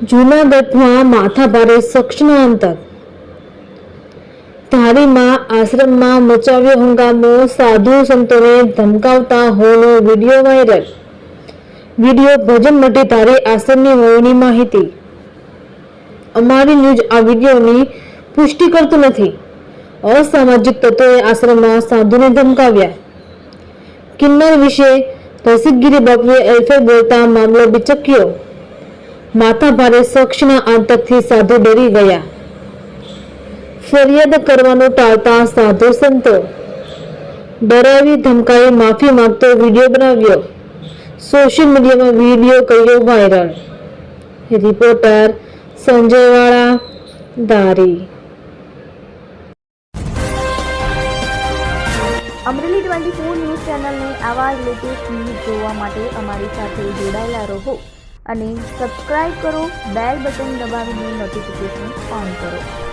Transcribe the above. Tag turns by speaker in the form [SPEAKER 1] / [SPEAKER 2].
[SPEAKER 1] જૂનાગઢમાં માથાભારે શખ્સનો અંતર. ધારીમાં આશ્રમમાં મચાવ્યો હંગામો સાધુ સંતોને ધમકાવતા હોનો વીડિયો વાયરલ. વીડિયો ભજન મઢી ધારી આશ્રમની હોવાની માહિતી. અમારી ન્યૂઝ આ વિડીયોની પુષ્ટિ કરતું નથી. અસામાજિક તત્વોએ આશ્રમમાં સાધુને ધમકાવ્યા. કિન્નર વિશે રસિકગીરી બાપુએ એલ્ફે બોલતા મામલો બિચક્યો માથાભારે શખ્સના આતંકથી સાધુ ડરી ગયા. ફરિયાદ કરવાનું ટાળતા સાધુ સંતો ડરાવી ધમકાવી માફી માંગતો વીડિયો બનાવ્યો. સોશિયલ મીડિયામાં વીડિયો કર્યો વાયરલ. રિપોર્ટર સંજયવાળા દારી
[SPEAKER 2] અમરેલી ટ્વેન્ટી ફોર ન્યૂઝ ચેનલને આવા લેટેસ્ટ ન્યૂઝ જોવા માટે અમારી સાથે જોડાયેલા રહો. અને સબસ્ક્રાઈબ કરો બેલ બટન દબાવીને નોટિફિકેશન ઓન કરો.